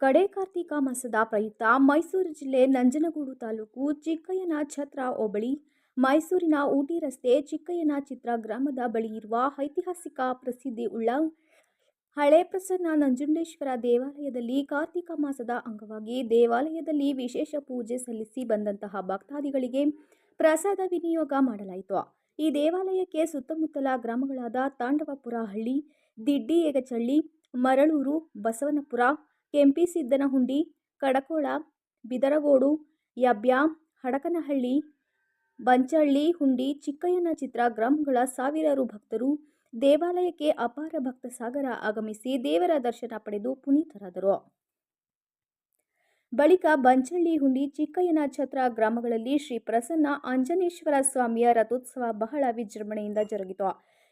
ಕಡೆ ಕಾರ್ತಿಕ ಮಾಸದ ಪ್ರಯುಕ್ತ ಮೈಸೂರು ಜಿಲ್ಲೆ ನಂಜನಗೂಡು ತಾಲೂಕು ಚಿಕ್ಕಯ್ಯನ ಛತ್ರ ಹೋಬಳಿ. ಮೈಸೂರಿನ ಊಟಿ ರಸ್ತೆ ಚಿಕ್ಕಯ್ಯನ ಚಿತ್ರ ಗ್ರಾಮದ ಬಳಿ ಇರುವ ಐತಿಹಾಸಿಕ ಪ್ರಸಿದ್ಧಿ ಉಳ್ಳ ಹಳೆ ಪ್ರಸನ್ನ ನಂಜುಂಡೇಶ್ವರ ದೇವಾಲಯದಲ್ಲಿ ಕಾರ್ತಿಕ ಮಾಸದ ಅಂಗವಾಗಿ ದೇವಾಲಯದಲ್ಲಿ ವಿಶೇಷ ಪೂಜೆ ಸಲ್ಲಿಸಿ ಬಂದಂತಹ ಭಕ್ತಾದಿಗಳಿಗೆ ಪ್ರಸಾದ ವಿನಿಯೋಗ ಮಾಡಲಾಯಿತು. ಈ ದೇವಾಲಯಕ್ಕೆ ಸುತ್ತಮುತ್ತಲ ಗ್ರಾಮಗಳಾದ ತಾಂಡವಪುರ ಹಳ್ಳಿ, ದಿಡ್ಡಿ ಎಗಚಳ್ಳಿ ಮರಳೂರು, ಬಸವನಪುರ ಕೆಂಪಿಸಿದ್ದನಹುಂಡಿ ಕಡಕೋಳ, ಬಿದರಗೋಡು, ಯಬ್ಯ, ಹಡಕನಹಳ್ಳಿ, ಬಂಚಳ್ಳಿ ಹುಂಡಿ, ಚಿಕ್ಕಯ್ಯನ ಚಿತ್ರ ಗ್ರಾಮಗಳ ಸಾವಿರಾರು ಭಕ್ತರು ದೇವಾಲಯಕ್ಕೆ ಅಪಾರ ಭಕ್ತ ಸಾಗರ ಆಗಮಿಸಿ ದೇವರ ದರ್ಶನ ಪಡೆದು ಪುನೀತರಾದರು. ಬಳಿಕ ಬಂಚಳ್ಳಿ ಹುಂಡಿ, ಚಿಕ್ಕಯ್ಯನ ಛತ್ರ ಗ್ರಾಮಗಳಲ್ಲಿ ಶ್ರೀ ಪ್ರಸನ್ನ ಆಂಜನೇಶ್ವರ ಸ್ವಾಮಿಯ ರಥೋತ್ಸವ ಬಹಳ ವಿಜೃಂಭಣೆಯಿಂದ ಜರುಗಿತು.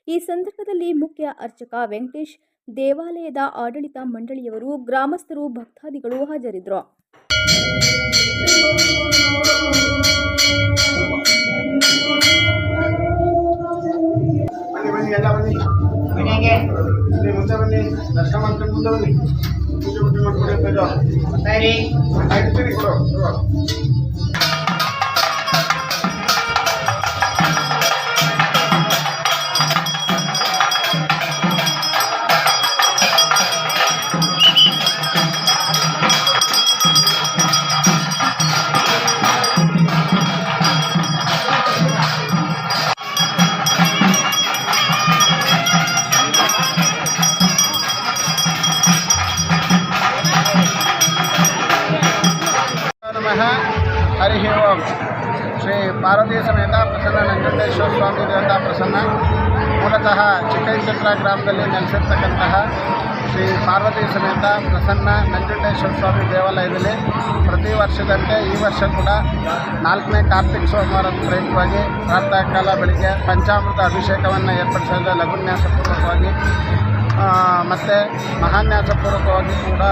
ಈ ಸಂದರ್ಭದಲ್ಲಿ ಮುಖ್ಯ ಅರ್ಚಕ ವೆಂಕಟೇಶ್ ದೇವಾಲಯದ ಆಡಳಿತ ಮಂಡಳಿಯವರು ಗ್ರಾಮಸ್ಥರು ಭಕ್ತಾದಿಗಳು ಹಾಜರಿದ್ದರು. ಹರಿ ಓಂ ಶ್ರೀ ಪಾರ್ವತಿ ಸಮೇತ ಪ್ರಸನ್ನ ನಂಜುಂಡೇಶ್ವರ ಸ್ವಾಮಿ ದೇವತಾ ಪ್ರಸನ್ನ, ಮೂಲತಃ ಚಿಕ್ಕೈಚತ್ರ ಗ್ರಾಮದಲ್ಲಿ ನೆಲೆಸಿರ್ತಕ್ಕಂತಹ ಶ್ರೀ ಪಾರ್ವತಿ ಸಮೇತ ಪ್ರಸನ್ನ ನಂಜುಂಡೇಶ್ವರ ಸ್ವಾಮಿ ದೇವಾಲಯದಲ್ಲಿ ಪ್ರತಿ ವರ್ಷದಂತೆ ಈ ವರ್ಷ ಕೂಡ ನಾಲ್ಕನೇ ಕಾರ್ತಿಕ ಸೋಮವಾರದ ಪ್ರಯುಕ್ತವಾಗಿ ಕಾಲ ಬೆಳಿಗ್ಗೆ ಪಂಚಾಮೃತ ಅಭಿಷೇಕವನ್ನು ಏರ್ಪಡಿಸಿದ ಲಘುನ್ಯಾಸಪೂರ್ವಕವಾಗಿ ಮತ್ತು ಮಹಾನ್ಯಾಸಪೂರ್ವಕವಾಗಿ ಕೂಡ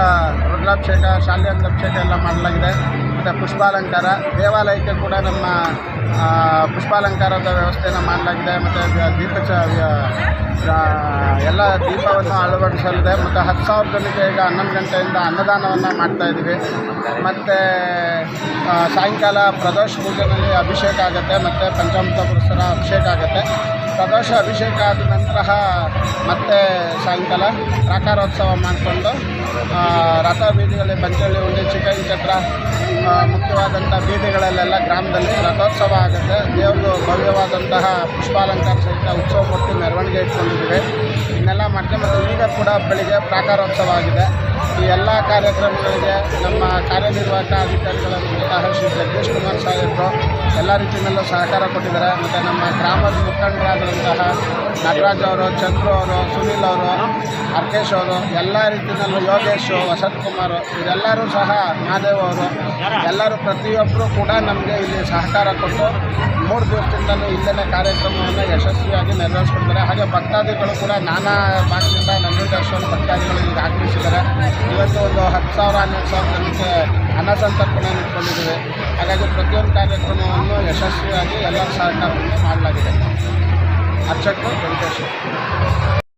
ರುದ್ರಾಭಿಷೇಕ ಅಭಿಷೇಕ ಎಲ್ಲ ಮಾಡಲಾಗಿದೆ. ಮತ್ತು ಪುಷ್ಪಾಲಂಕಾರ, ದೇವಾಲಯಕ್ಕೆ ಕೂಡ ನಮ್ಮ ಪುಷ್ಪಾಲಂಕಾರದ ವ್ಯವಸ್ಥೆಯನ್ನು ಮಾಡಲಾಗಿದೆ. ಮತ್ತು ದೀಪ ಎಲ್ಲ ದೀಪವನ್ನು ಅಳವಡಿಸಲಿದೆ. ಮತ್ತು ಹತ್ತು ಸಾವಿರ ಜನಕ್ಕೆ ಈಗ ಹನ್ನೊಂದು ಗಂಟೆಯಿಂದ ಅನ್ನದಾನವನ್ನು ಮಾಡ್ತಾಯಿದ್ದೀವಿ ಮತ್ತು ಸಾಯಂಕಾಲ ಪ್ರದೋಷ ಪೂಜೆಯಲ್ಲಿ ಅಭಿಷೇಕ ಆಗುತ್ತೆ. ಮತ್ತು ಪಂಚಾಮೃತ ಪುರುಷರ ಅಭಿಷೇಕ ಆಗುತ್ತೆ. ಪ್ರದೋಷ ಅಭಿಷೇಕ ಆದ ನಂತರ ಮತ್ತೆ ಸಾಯಂಕಾಲ ಪ್ರಾಕಾರೋತ್ಸವ ಮಾಡಿಕೊಂಡು ರಥ ಬೀದಿಗಳಲ್ಲಿ ಬಂಚಳ್ಳಿ ಉಂಡಿ ಚಿಕನ್ ಚಕ್ರ ಮುಖ್ಯವಾದಂಥ ಬೀದಿಗಳಲ್ಲೆಲ್ಲ ಗ್ರಾಮದಲ್ಲಿ ರಥೋತ್ಸವ ಆಗುತ್ತೆ. ದೇವರು ಭವ್ಯವಾದಂತಹ ಪುಷ್ಪಾಲಂಕಾರ ಸಹಿತ ಉತ್ಸವ ಮೂರ್ತಿ ಮೆರವಣಿಗೆ ಇಟ್ಕೊಂಡಿದ್ದೀವಿ. ಇದನ್ನೆಲ್ಲ ಮಾಡ್ತೀವಿ ಮತ್ತು ಈಗ ಕೂಡ ಬೆಳಿಗ್ಗೆ ಪ್ರಾಕಾರೋತ್ಸವ ಆಗಿದೆ. ಈ ಎಲ್ಲ ಕಾರ್ಯಕ್ರಮಗಳಿಗೆ ನಮ್ಮ ಕಾರ್ಯನಿರ್ವಾಹಕ ಅಧಿಕಾರಿಗಳ ಶ್ರೀ ಜಗದೀಶ್ ಕುಮಾರ್ ಸಾಹೇಬರು ಎಲ್ಲ ರೀತಿಯಲ್ಲೂ ಸಹಕಾರ ಕೊಟ್ಟಿದ್ದಾರೆ. ಮತ್ತು ನಮ್ಮ ಗ್ರಾಮದ ಮುಖಂಡರಾದಂತಹ ನಟರಾಜ್ ಅವರು, ಚಂದ್ರು ಅವರು, ಸುನೀಲ್ ಅವರು, ಅರ್ಕೇಶ್ ಅವರು, ಎಲ್ಲ ರೀತಿಯಲ್ಲೂ ಯೋಗೇಶ್, ವಸಂತ್ ಕುಮಾರ್, ಇವರೆಲ್ಲರೂ ಸಹ ಮಹಾದೇವ್ ಅವರು ಎಲ್ಲರೂ ಪ್ರತಿಯೊಬ್ಬರು ಕೂಡ ನಮಗೆ ಇಲ್ಲಿ ಸಹಕಾರ ಕೊಟ್ಟು ಮೂರು ದಿವಸದಿಂದಲೂ ಇಲ್ಲೇ ಕಾರ್ಯಕ್ರಮವನ್ನು ಯಶಸ್ವಿಯಾಗಿ ನೆರವೇರಿಸ್ಕೊಡ್ತಾರೆ ಹಾಗೆ ಭಕ್ತಾದಿಗಳು ಕೂಡ ನಾನಾ ಭಾಗದಿಂದ ನಂಜುಂಡೇಶ್ವರ ಭಕ್ತಾದಿಗಳು ಇಲ್ಲಿ ಆಗಮಿಸಿದ್ದಾರೆ. ಇವತ್ತು ಒಂದು ಹತ್ತು ಸಾವಿರ ಹನ್ನೆರಡು ಸಾವಿರ ಜನಕ್ಕೆ ಅನ್ನಸಂತರ್ಪಣೆ ಇಟ್ಕೊಂಡಿದ್ದೀವಿ. ಹಾಗಾಗಿ ಪ್ರತಿಯೊಂದು ಕಾರ್ಯಕ್ರಮವನ್ನು ಯಶಸ್ವಿಯಾಗಿ ಎಲ್ಲರ ಸಹಕಾರವನ್ನು ಮಾಡಲಾಗಿದೆ. ಅರ್ಚಕರು, ವೆಂಕಟೇಶ್ವರ.